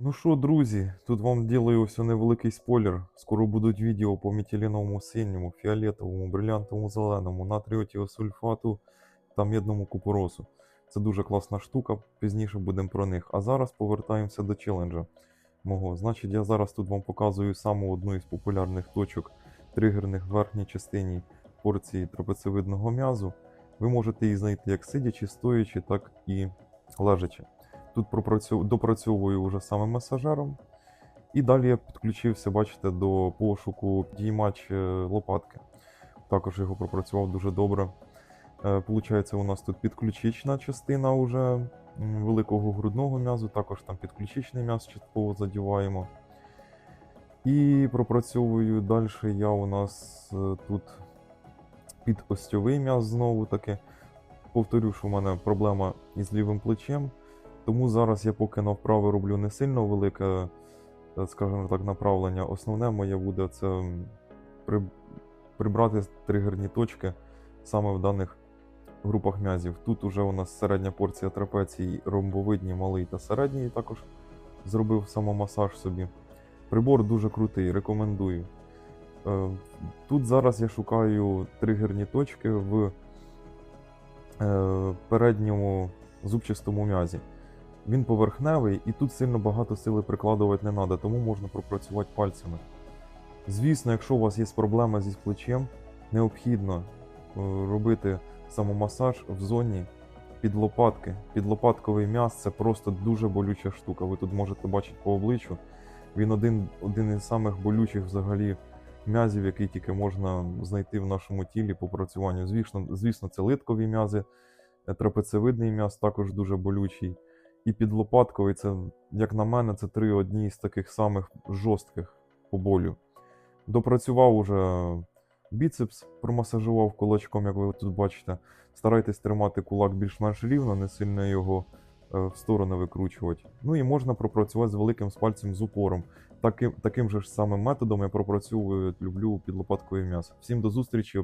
Ну що, друзі, тут вам ділаю ось невеликий спойлер. Скоро будуть відео по метиліновому синьому, фіолетовому, брилянтовому зеленому, натріотіосульфату та мідному купоросу. Це дуже класна штука, пізніше будемо про них. А зараз повертаємося до челенджа мого. Значить, я зараз тут вам показую саму одну із популярних точок тригерних в верхній частині порції трапецевидного м'язу. Ви можете її знайти як сидячи, стоячи, так і лежачи. Тут допрацьовую вже саме масажером. І далі я підключився, бачите, до пошуку діймач е, лопатки. Також його пропрацював дуже добре. Е, Получається, у нас тут підключична частина уже великого грудного м'язу, також там підключичний м'яз частково задіваємо. І пропрацьовую далі я у нас е, тут під остьовий м'яз знову таки. Повторю, що в мене проблема із лівим плечем. Тому зараз я поки на вправи роблю не сильно велике, е, скажімо так, направлення. Основне моє буде це при... прибрати тригерні точки саме в даних групах м'язів. Тут уже у нас середня порція трапецій, ромбовидні, малий та середній також зробив самомасаж собі. Прибор дуже крутий, рекомендую. Е, Тут зараз я шукаю тригерні точки в е, передньому зубчастому м'язі. Він поверхневий і тут сильно багато сили прикладувати не треба, тому можна пропрацювати пальцями. Звісно, якщо у вас є проблема зі плечем, необхідно е, робити самомасаж в зоні під лопатки. Підлопатковий м'яз це просто дуже болюча штука. Ви тут можете бачити по обличчю. Він один, один із самих болючих взагалі м'язів, який тільки можна знайти в нашому тілі по працюванню. Звісно, звісно, це литкові м'язи, трапецевидний м'яз також дуже болючий. І підлопатковий, це, як на мене, це три одні з таких самих жорстких по болю. Допрацював уже біцепс, промасажував кулачком, як ви тут бачите. Старайтесь тримати кулак більш-менш рівно, не сильно його е, в сторони викручувати. Ну і можна пропрацювати з великим пальцем з упором. Таким, таким же ж самим методом я пропрацьовую, люблю підлопатковий м'ясо. Всім до зустрічі!